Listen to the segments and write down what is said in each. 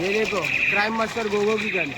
ये देखो crime master गोगो की गन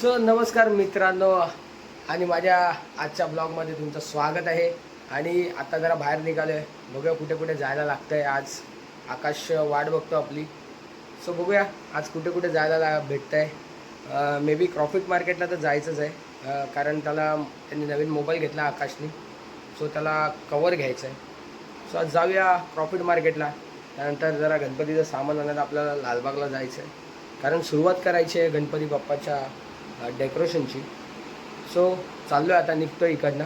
सो नमस्कार मित्रांनो आणि माझ्या आजच्या ब्लॉगमध्ये तुमचं स्वागत आहे. आणि आता जरा बाहेर निघालो आहे बघूया कुठे कुठे जायला लागतं आहे आज आकाश वाट बघतो आपली. सो बघूया आज कुठे कुठे जायला ला भेटतं आहे मे बी क्रॉफिट मार्केटला तर जायचंच आहे. कारण त्याला त्यांनी नवीन मोबाईल घेतला आकाशने. सो त्याला कवर घ्यायचं आहे सो आज जाऊया प्रॉफिट मार्केटला त्यानंतर जरा गणपतीचं सामान आणायला आपल्याला लालबागला जायचं आहे. कारण सुरुवात करायची आहे गणपती बाप्पाच्या डेकोरेशनची. सो चाललो आहे आता निघतो इकडनं.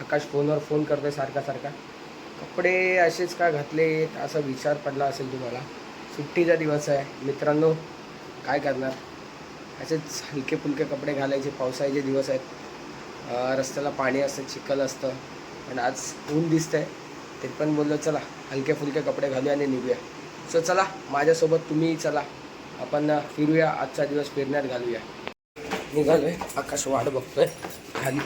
आकाश फोनवर फोन करतोय सारखा सारखा. कपडे असेच का घातलेत असा विचार पडला असेल तुम्हाला. सुट्टीचा दिवस आहे. मित्रांनो काय करणार? असेच हलके फुलके कपडे घालायचे पावसाळ्याचे दिवस आहेत. रस्त्याला पाणी असतं चिखल असतं. पण आज ऊन आहे ते पण बोललो चला हलके फुलके कपडे घालूया आणि निघूया. सो चला माझ्यासोबत तुम्ही चला. आपण फिरूया आजचा दिवस फिरण्यात घालूया. निघालोय आकाश वाट बघतोय. खाली.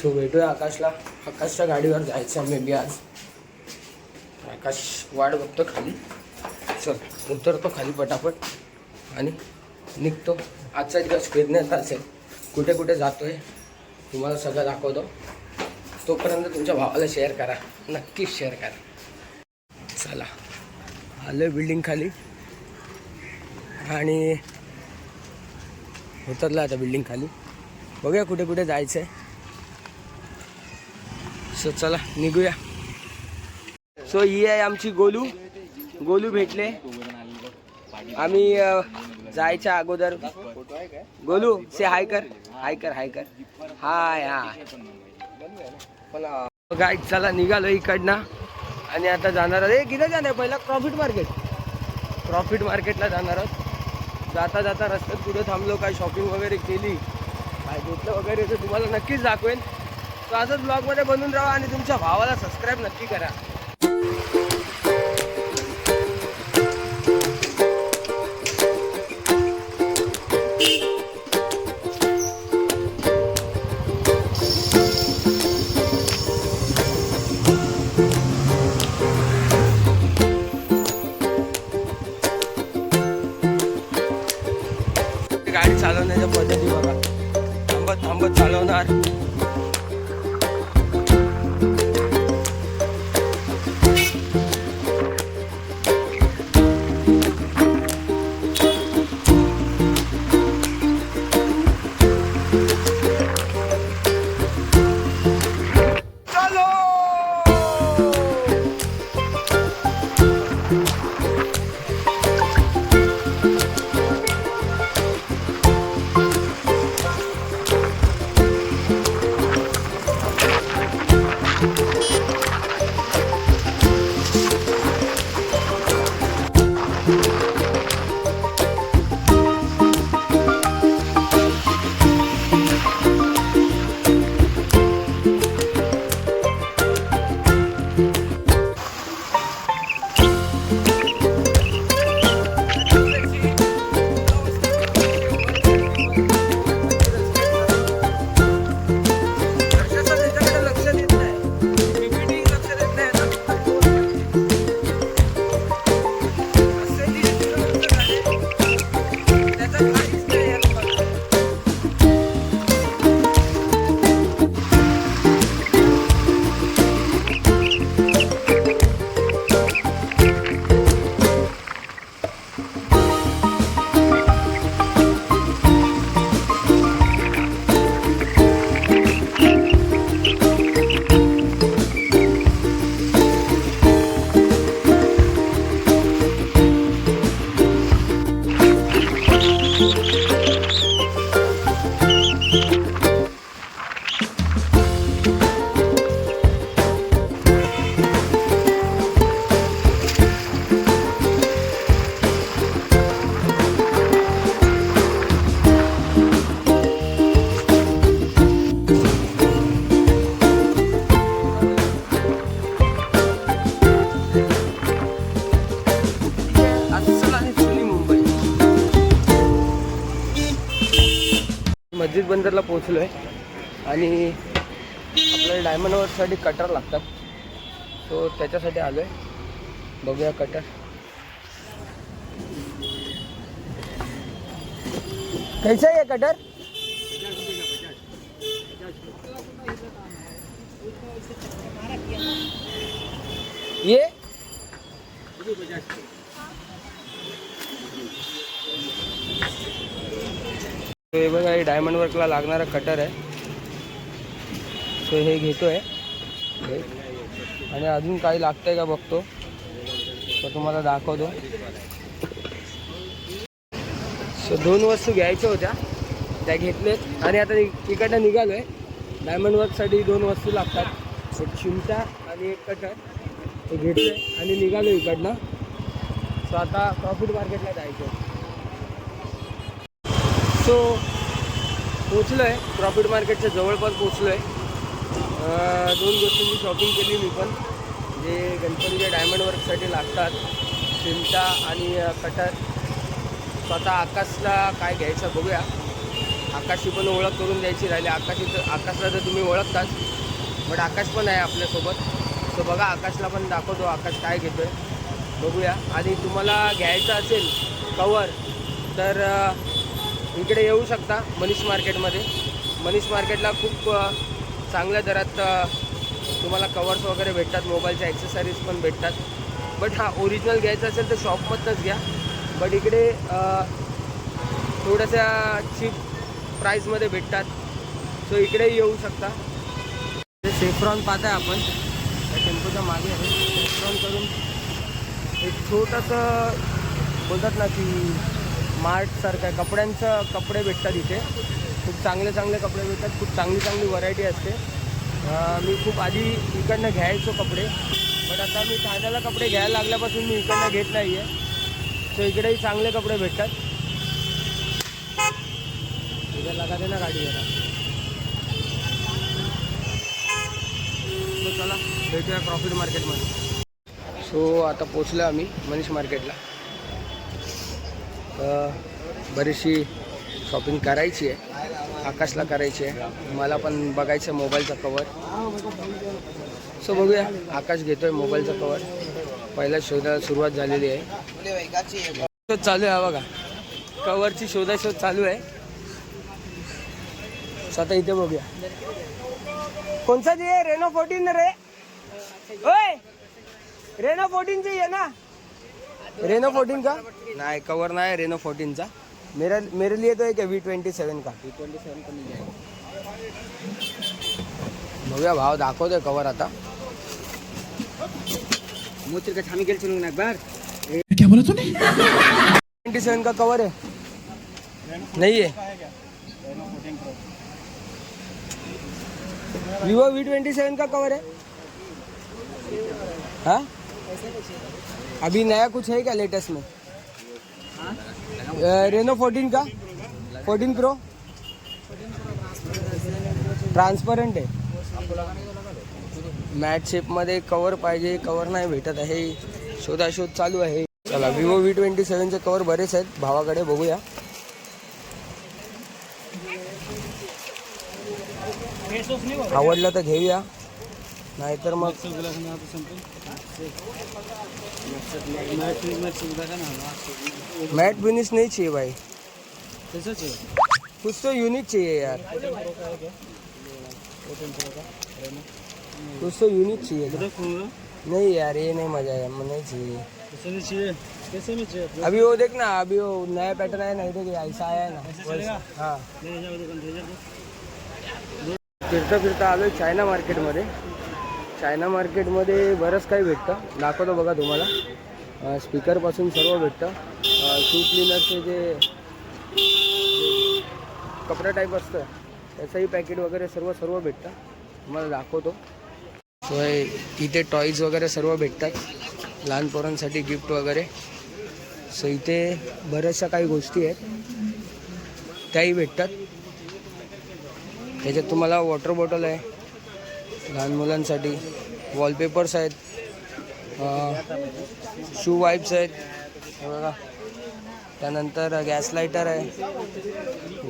सो भेटूया आकाशला. आकाशच्या गाडीवर जायचं मे बी आज. आकाश वाट बघतो खाली. चल उतरतो खाली पटापट आणि निघतो. आजचा दिवस फिरण्यात असेल. कुठे कुठे जातोय तुम्हाला सगळं दाखवतो. तोपर्यंत तुमच्या भावाला शेअर करा. नक्कीच शेअर करा. चला. आलं बिल्डिंग खाली. आणि उतरला आता बिल्डिंग खाली. बघूया कुठे कुठे जायचं आहे सो चला निघूया. सो ही आहे आमची गोलू. गोलू भेटले. आम्ही जायच्या अगोदर. गोलू से हाय कर. हाय कर हाय कर. हाय हाय गाईड चला निघालो इकडनं. आणि आता जाणार आहोत. एक किती जाणार पहिला प्रॉफिट मार्केट प्रॉफिट मार्केटला जाणार आहोत. जाता जाता रस्त्यात कुठं थांबलो काय शॉपिंग वगैरे केली काय घेतलं वगैरे तर तुम्हाला नक्कीच दाखवेन. तो असंच ब्लॉगमध्ये बनून राहा आणि तुमच्या भावाला सबस्क्राईब नक्की करा. आणि आपल्याला डायमंड वर्कसाठी कटर लागतात. सो त्याच्यासाठी आलो आहे बघूया कटर कैसा आहे कटर ये? हे बघा हे डायमंड वर्कला लागणारा कटर आहे. सो हे घेतोय. आहे आणि अजून काही लागतं आहे का बघतो. तर तुम्हाला दाखवतो. सो दोन वस्तू घ्यायच्या होत्या. त्या घेतल्यात आणि आता इकडनं निघालो आहे डायमंड वर्कसाठी दोन वस्तू लागतात. एक चिमटा आणि एक कटर ते घेतले आणि निघालो इकडनं. सो आता प्रॉफिट मार्केटला जायचं आहे सो पोचलो आहे प्रॉफिट मार्केटच्या जवळपास पोचलो आहे दोन गोष्टींची शॉपिंग केली मी पण. जे गणपतीच्या डायमंड वर्कसाठी लागतात. चिमटा आणि कटर. स्वतः आकाशला काय घ्यायचं बघूया. आकाशची पण ओळख करून द्यायची राहिली. आकाशी तर आकाशला तर तुम्ही ओळखताच. बट आकाश पण आहे आपल्यासोबत. सो बघा आकाशला पण दाखवतो आकाश काय घेतो आहे बघूया. आणि तुम्हाला घ्यायचं असेल कवर तर इकडे येऊ शकता मनीष मार्केटमध्ये. मनीष मार्केटला खूप चांगल्या दरात तुम्हाला कवर्स वगैरे भेटतात मोबाईलच्या ॲक्सेसरीज पण भेटतात. बट हा ओरिजिनल घ्यायचं असेल तर शॉपमधनंच घ्या. बट इकडे थोड्याशा चीप प्राईजमध्ये भेटतात. सो इकडे येऊ शकता. ते सेफ्रॉन पाहताय आपण. त्या टेम्पोच्या मागे आहे. सेफ्रॉन करून एक छोटंसं बोलतात ना की मार्टसारखं आहे कपड्यांचं कपडे भेटतात इथे. खूप चांगले चांगले कपडे भेटतात खूप चांगली चांगली व्हरायटी असते. मी खूप आधी इकडनं घ्यायचो कपडे बट आता मी ठाण्याला कपडे घ्यायला लागल्यापासून मी इकडनं घेत नाही आहे सो इकडेही चांगले कपडे भेटतात. इथे लगा दे ना गाडी जरा. सो चला भेटूया प्रॉफिट मार्केटमध्ये सो आता पोचलो आम्ही मनीष मार्केटला बरीचशी शॉपिंग करायची आहे. आकाशला करायची. आहे मला पण बघायचं आहे मोबाईलचा कवर सो बघूया. आकाश घेतोय मोबाईलचा कवर पहिल्या शोधाला सुरुवात झालेली आहे. शोध चालू आहे बघा. कवरची शोधाशोध चालू आहे. सो आता इथे बघूया. कोणचा जे रेनो फोर्टीन रे. ओय! रेनो फोर्टीन आहे ना? रेनो फोर्टीन का? नाही कवर नाही रेनो फोर्टीनचा मेरा मेरे लिए तो एक वी ट्वेंटी सेवन का। वी ट्वेंटी सेवन का मिल बघूया भाव दाखवतोय कवर आता। मोतिर का छामी गेल चलूँगा एक बार। क्या बोला तूने? ट्वेंटी सेवन का कवर है। नहीं है। वीवो वी ट्वेंटी सेवन का कवर है। हाँ? अभी नया कुछ है क्या लेटेस्ट में? रेनो फोर्टीन का? फोर्टीन प्रो ट्रान्सपरंट आहे. मॅट शेपमध्ये कवर पाहिजे कवर नाही भेटत आहे. शोधाशोध चालू आहे. चला विवो व्ही ट्वेंटी सेवनचे कवर बरेच आहेत. भावाकडे बघूया. आवडलं तर घेऊया. नाहीतर मग मैट फिनिश नहीं चाहिए भाई। चाहिए कुछ तो यूनिक चाहिए यार। कुछ तो यूनिक चाहिए। नहीं यार ये नहीं मज़ा है नहीं चाहिए। अभी वो देख ना अभी वो नया पैटर्न आया ना देखिए ऐसा आया ना। हाँ। फिरता फिरता आलो चायना मार्केटमध्ये चायना मार्केटमध्ये बरंच काही भेटतं. दाखवतो बघा तुम्हाला. स्पीकरपासून सर्व भेटतं. शू क्लिनरचे जे कपडा टाईप असतं त्याचंही पॅकेट वगैरे सर्व सर्व भेटतं. तुम्हाला दाखवतो. सो इथे टॉईज वगैरे सर्व भेटतात. लहान पोरांसाठी गिफ्ट वगैरे. सो इथे बऱ्याचशा काही गोष्टी आहेत. त्याही भेटतात. त्याच्यात तुम्हाला वॉटर बॉटल आहे. लहान मुलांसाठी वॉलपेपर्स आहेत शू वाईप्स आहेत हे बघा. त्यानंतर गॅस लायटर आहे.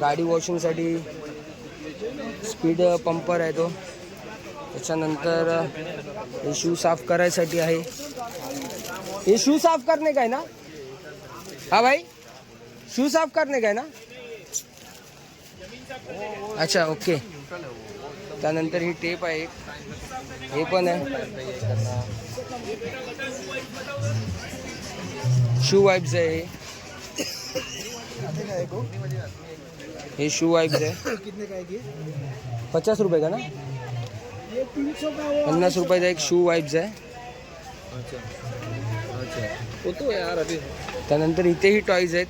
गाडी वॉशिंगसाठी स्पीड पंपर आहे तो. त्याच्यानंतर हे शू साफ करायसाठी आहे. हे शू साफ करणे काय ना? हा भाई शू साफ करणे काय ना? अच्छा ओके त्यानंतर ही टेप आहे हे पण आहे. शू वाईप्स आहे हे. हे शू वाईप्स आहे. है पचास रुपये का ना? पन्नास रुपयाचा एक शू वाईप्स आहे. अच्छा अच्छा वो तो यार अभी. त्यानंतर इथेही टॉईज आहेत.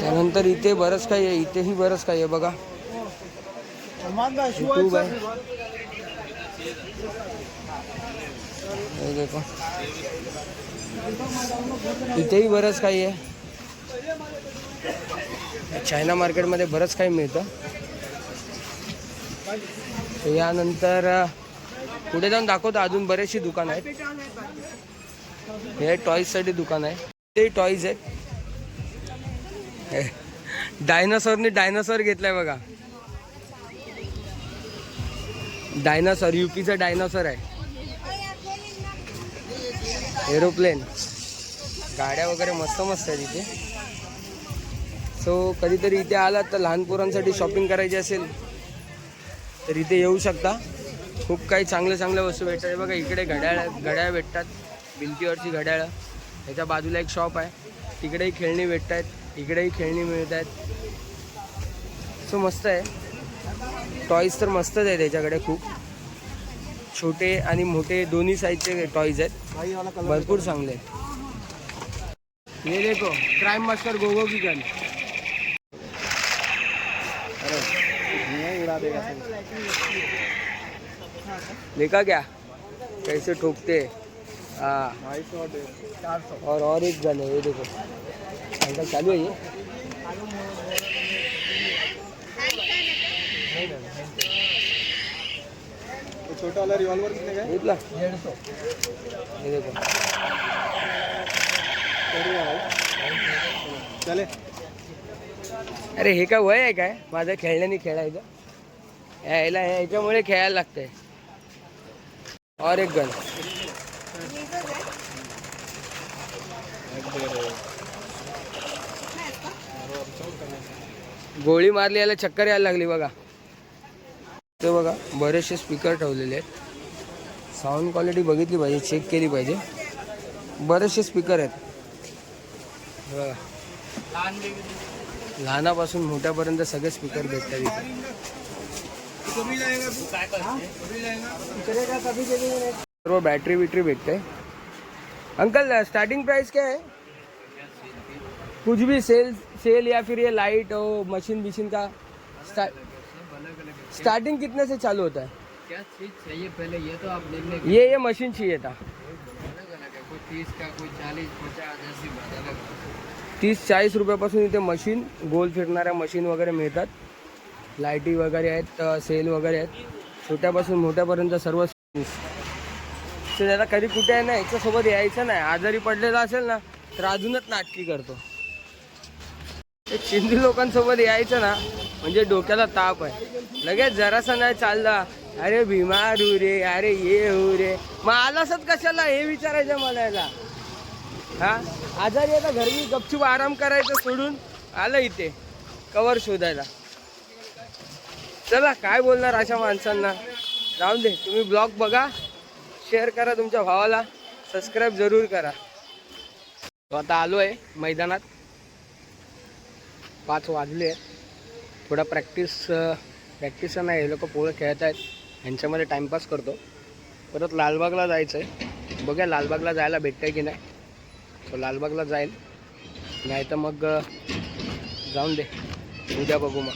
त्यानंतर इथे बरंच काही आहे. इथेही बरंच काही आहे बघा. यूट्यूब है ये देखो इथेही बरंच काही आहे. चायना मार्केटमध्ये बरंच काही मिळतं. यानंतर अ, पुढे जाऊन दाखवतो अजून बरेचशी दुकान आहेत. हे टॉईजसाठी दुकान आहे. ते टॉईज आहेत. डायनासॉरने डायनासॉर घेतलाय बघा. डायनासॉर युपीचा डायनासॉर आहे. एरोप्लेन. गाड्या वगैरे मस्त मस्त आहेत इथे. सो कधीतरी इथे आलात तर लहान पोरांसाठी शॉपिंग करायची असेल तर इथे येऊ शकता. खूप काही चांगल्या चांगल्या वस्तू भेटतात. हे बघा इकडे घड्याळ घड्याळ भेटतात भिंतीवरची घड्याळं. त्याच्या बाजूला एक शॉप आहे. तिकडेही खेळणी भेटत आहेत इकडेही खेळणी मिळत आहेत सो मस्त आहे. टॉईज तर मस्तच आहे त्याच्याकडे खूप. छोटे आणि मोठे दोन्ही साईजचे टॉईज आहेत. भरपूर चांगले आहेत. हे देखो क्राईम मास्टर गोगो की गन देखा क्या? कैसे ठोकते? हाँ और और एक गन है ये देखो चालू है. ये तो छोटा वाला रिवॉल्वर कितने का है? घेतला डेढ़ सौ। ये देखो। चले। अरे हे काय वय आहे काय? माझं खेळण्याने खेळायचं. यायला ह्याच्यामुळे खेळायला लागतंय. और एक गन गोळी मारली याला चक्कर यायला लागली बघा. ते बघा स्पीकर साऊंड क्वालिटी बघितली पाहिजे चेक केली पाहिजे. बरेचसे स्पीकर आहेत. बघा. लहानापासून मोठ्यापर्यंत स्पीकर भेटतात इथे. कभी जाएगा तू हाँ? सर्व बॅटरी बिटरी भेटते अंकल स्टार्टिंग प्राइस क्या है कुछ भी सेल सेल या फिर ये लाइट हो मशीन मशीन का स्टार्टिंग कितने से चालू होता है? क्या चीज चाहिए पहले? ये तो आप देख लेंगे ये ये मशीन चाहिए था। अलग अलग है कोई तीस का कोई चालीस पचास ऐसी बात अलग तीस चाळीस रुपयापासून इथे मशीन गोल फिरणाऱ्या मशीन वगैरे मिळतात. लाईटी वगैरे आहेत सेल वगैरे आहेत. छोट्यापासून मोठ्यापर्यंत सर्व तर त्याला कधी कुठे आहे ना याच्यासोबत यायचं नाही. आजारी पडलेला असेल ना तर अजूनच नाटकी करतो. चिंदी लोकांसोबत यायचं ना म्हणजे डोक्याला ताप आहे. लगेच जरासा नाही चालला. अरे बिमार हो रे अरे ये हो रे. मग आलासच कशाला हे विचारायचं मला याला हा? आजारी आता घरी गपचूप आराम करायचं सोडून आलं इथे. कवर शोधायला. चला काय बोलणार अशा माणसांना? जाऊन दे तुम्ही ब्लॉग बघा शेअर करा तुमच्या भावाला सबस्क्राईब जरूर करा. आता आलो आहे मैदानात. पाच वाजले. आहेत थोडा प्रॅक्टिस प्रॅक्टिस नाही हे लोक पोळं खेळत आहेत ह्यांच्यामध्ये टाईमपास करतो. परत लालबागला जायचं आहे बघूया लालबागला जायला भेटतं आहे की नाही. तो लालबागला जाईल. नाही तर मग जाऊन दे. उद्या बघू मग.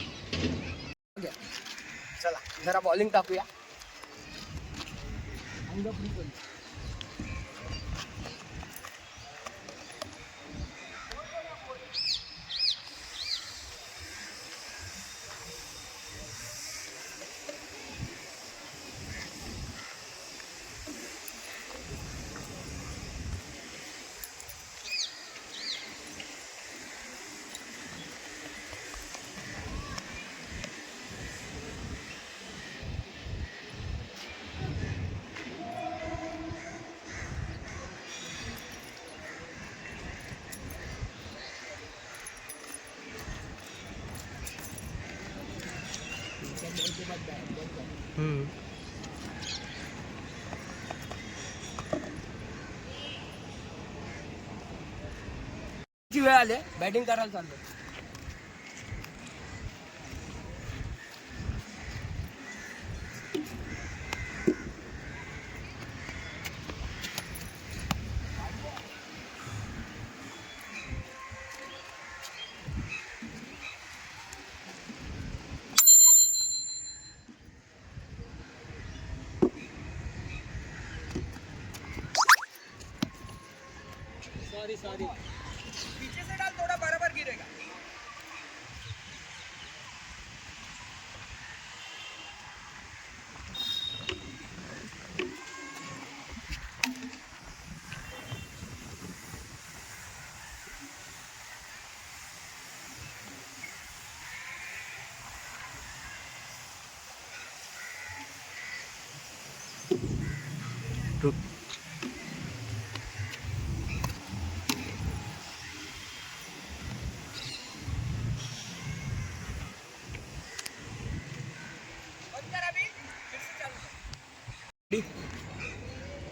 चला जरा बॉलिंग टाकूया. वेळ आले. बॅटिंग करायला चाललो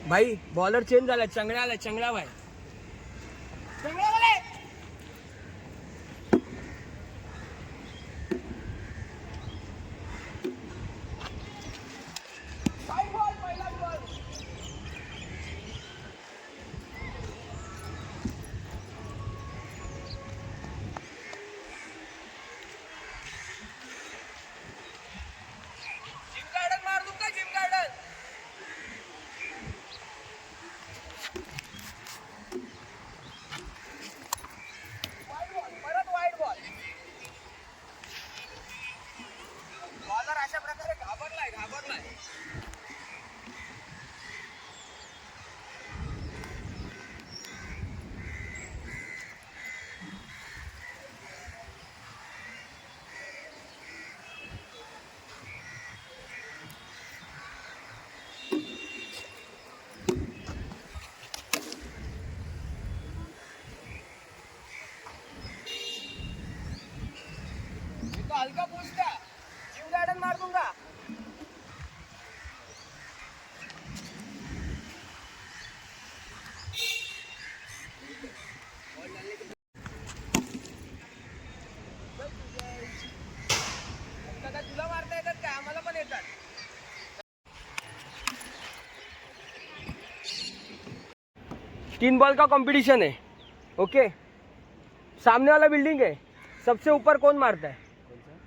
भाई बॉलर चेंज झाला चंगळ्या आला चंगळा भाई. हल्का पूछता जिम गार्डन मार दूँगा तीन बॉल का कंपटीशन है ओके सामने वाला बिल्डिंग है सबसे ऊपर कौन मारता है?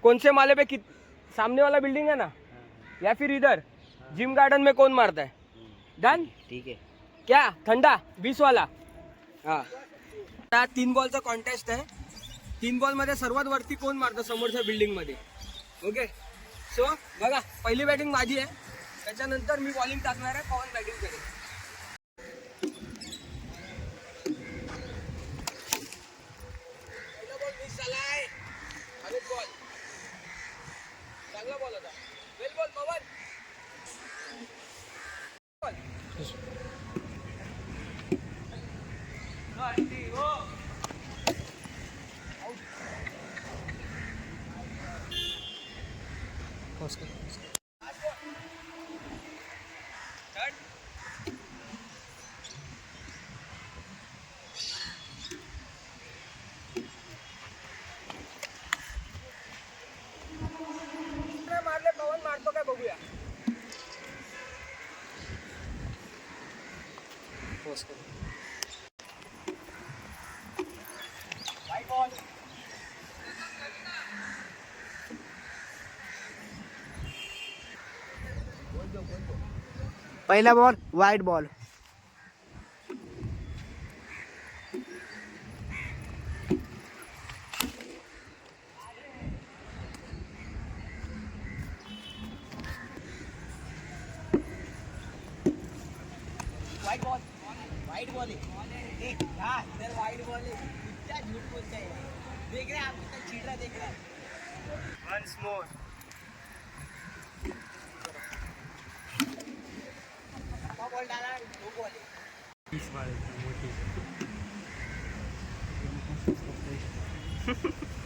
कौन से माले पे कित सामने वाला बिल्डिंग है ना? या फिर इधर. जिम गार्डन में कौन मारता है? डन ठीक आहे क्या? थंडा बीस वाला. हा. तीन बॉलचा कॉन्टेस्ट आहे. तीन बॉलमध्ये सर्वात वरती कोण मारतं समोरच्या बिल्डिंगमध्ये? ओके सो बघा पहिली बॅटिंग माझी आहे. त्याच्यानंतर मी बॉलिंग टाकणार आहे पवन बॅटिंग करेल पहिला बॉल मिस झालाय हवेत बॉल चांगला बॉल होता well ball Pawan ball Third. दुसरे मारले पवन मारतो काय बघूया White ball. पहिला ball wide ball wide ball wide ball है हाँ इधर वाइट बॉल है क्या झूठ बोलते हैं देख रहे हैं आप कितना चीड़ रहा देख रहे हैं वंस मोर बॉल डाला दो बॉल है वाइट बॉल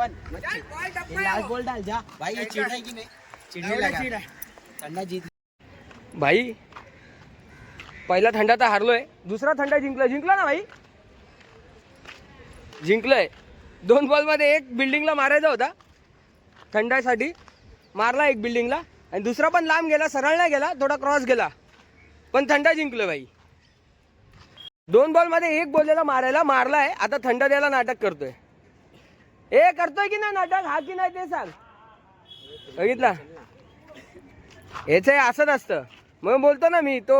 लास्ट बॉल डाल जा। भाई ये चिड़ है कि नहीं? चिड़ने लगा ठंडा जीत। भाई पहिला थंडा तर हारलोय दुसरा थंडा जिंकला जिंकला ना भाई? जिंकलोय. दोन बॉलमध्ये एक बिल्डिंगला मारायचा होता थंडासाठी. मारला एक बिल्डिंगला आणि दुसरा पण लांब गेला सरळ नाही गेला थोडा क्रॉस गेला. पण थंडा जिंकलोय भाई. दोन बॉलमध्ये एक बोललेला मारायला मारलाय आता थंडा द्यायला नाटक करतोय. ए करतोय की नाही नाटक? हा की नाही ते सांग. बघितला? हेच आहे असंच असतं मग बोलतो ना मी तो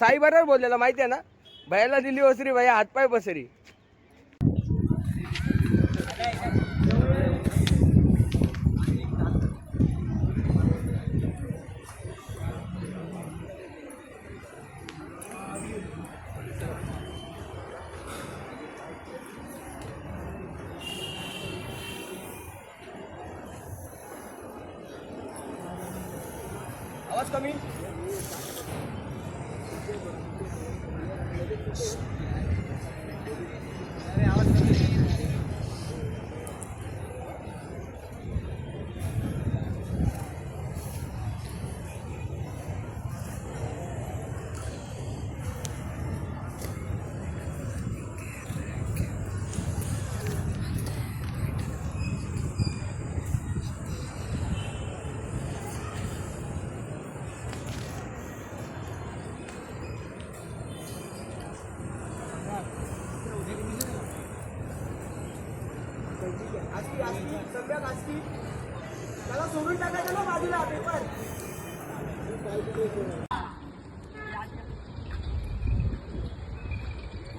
साई बरोबर बोललेला माहिती आहे ना? भयाला दिली ओसरी भया हातपाय बसरी आवाज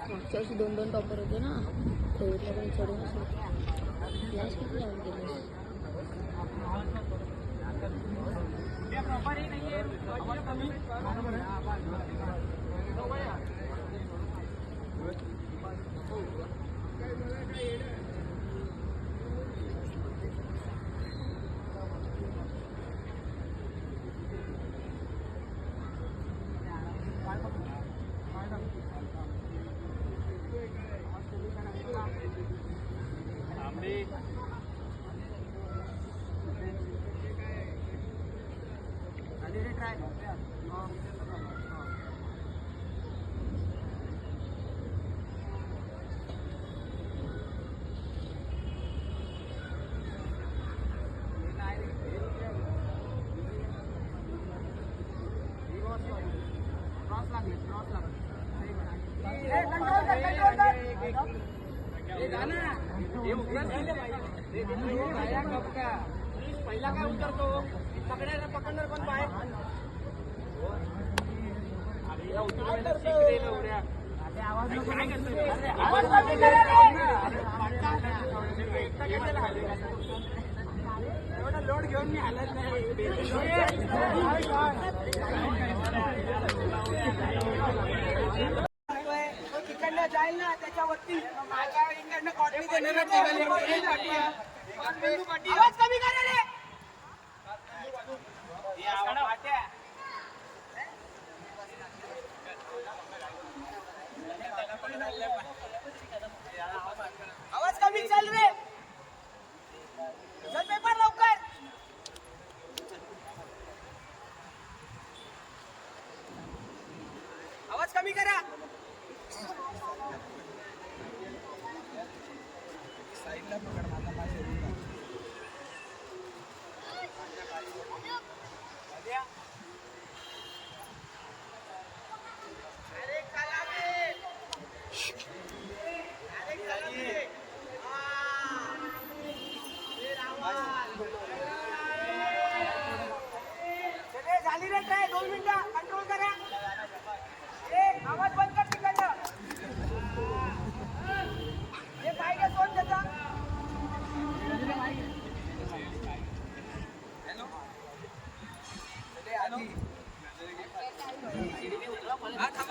मागच्या वर्षी दोन दोन टॉपर होते ना. कोविडला पण चढून क्लास किती लावून गेले? पहिला काय उतरतो पकडायला पकडणार पण पाय लोड घेऊन मी हालत तिकडनं जाईल ना त्याच्यावरती माझ्या इकडनं कॉटनी देणार आवाज कमी करा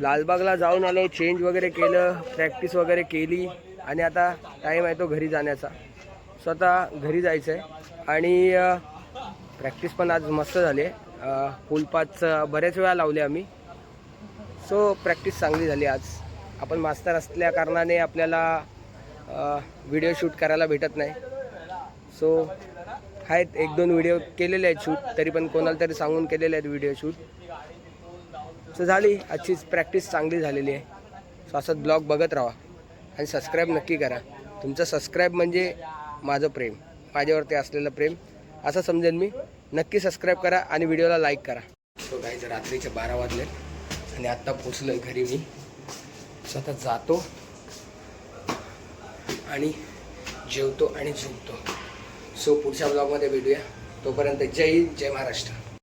लालबागला जाऊन आलो चेंज वगैरे केलं प्रॅक्टिस वगैरे केली आणि आता टाईम आहे तो घरी जाण्याचा. स्वतः घरी जायचं आहे आणि प्रॅक्टिस पण आज मस्त झाली आहे. फुलपाच बऱ्याच वेळा लावले आम्ही. सो प्रॅक्टिस चांगली झाली आज. आपण मास्तर असल्या कारणाने आपल्याला व्हिडिओ शूट करायला भेटत नाही. सो आहेत एक दोन व्हिडिओ केलेले आहेत शूट तरी पण कोणाला तरी सांगून केलेले आहेत व्हिडिओ शूट सो झाली. आजचीच प्रॅक्टिस चांगली झालेली आहे. सो असंच ब्लॉग बघत राहा. आणि सबस्क्राईब नक्की करा. तुमचं सबस्क्राईब म्हणजे माझं प्रेम. माझ्यावरती असलेलं प्रेम. असं समजेन मी. नक्की सबस्क्राईब करा आणि व्हिडिओला लाईक करा. सो काही रात्रीचे बारा वाजले. आणि आत्ता पोचलो घरी मी. स्वतः जातो. आणि जेवतो आणि झोपतो. सो पुढच्या ब्लॉगमध्ये भेटूया. तोपर्यंत जय हिंद जय महाराष्ट्र.